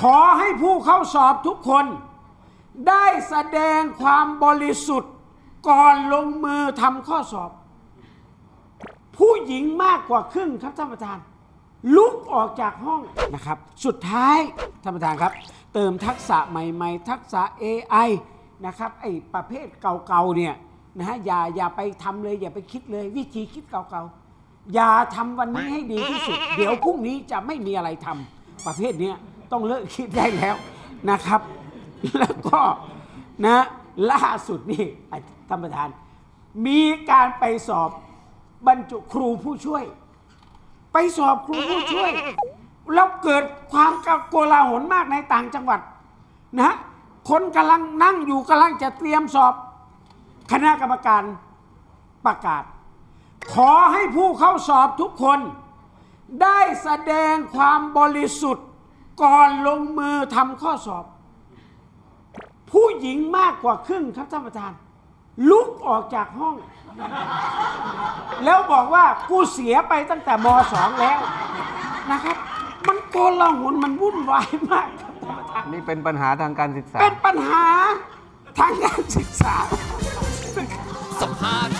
ขอให้ผู้เข้าสอบทุกคน ได้แสดงความบริสุทธิ์ก่อนลงมือทำข้อสอบ ผู้หญิงมากกว่าครึ่งครับท่านประธาน ลุกออกจากห้องนะครับ สุดท้ายท่านประธานครับ เติมทักษะใหม่ ๆ ทักษะ AI นะครับไอ้ประเภทเก่าๆเนี่ยนะฮะอย่าอย่าไปทำเลยอย่าไปคิดเลย วิธีคิดเก่าๆอย่าทำวันนี้ให้ดีที่สุด เดี๋ยวพรุ่งนี้จะไม่มีอะไรทำประเภทเนี้ย ต้องเลิกคิดได้แล้วนะครับ แล้วก็นะล่าสุดนี่ท่านประธาน มีการไปสอบบรรจุครูผู้ช่วย ไปสอบครูผู้ช่วย แล้วเกิดความโกลาหลมากในต่างจังหวัดนะฮะคนกำลังนั่งอยู่กำลังจะเตรียมสอบ คณะกรรมการประกาศ ขอให้ผู้เข้าสอบทุกคน ได้แสดงความบริสุทธิ์ ก่อนลงมือทำข้อสอบ ผู้หญิงมากกว่าครึ่งครับท่านประธาน ลุกออกจากห้อง แล้วบอกว่ากูเสียไปตั้งแต่มสองแล้วนะครับ มันโกลาหลมันวุ่นวายมากครับท่านประธานนี่เป็นปัญหาทางการศึกษา เป็นปัญหาทางการศึกษาสภาทอง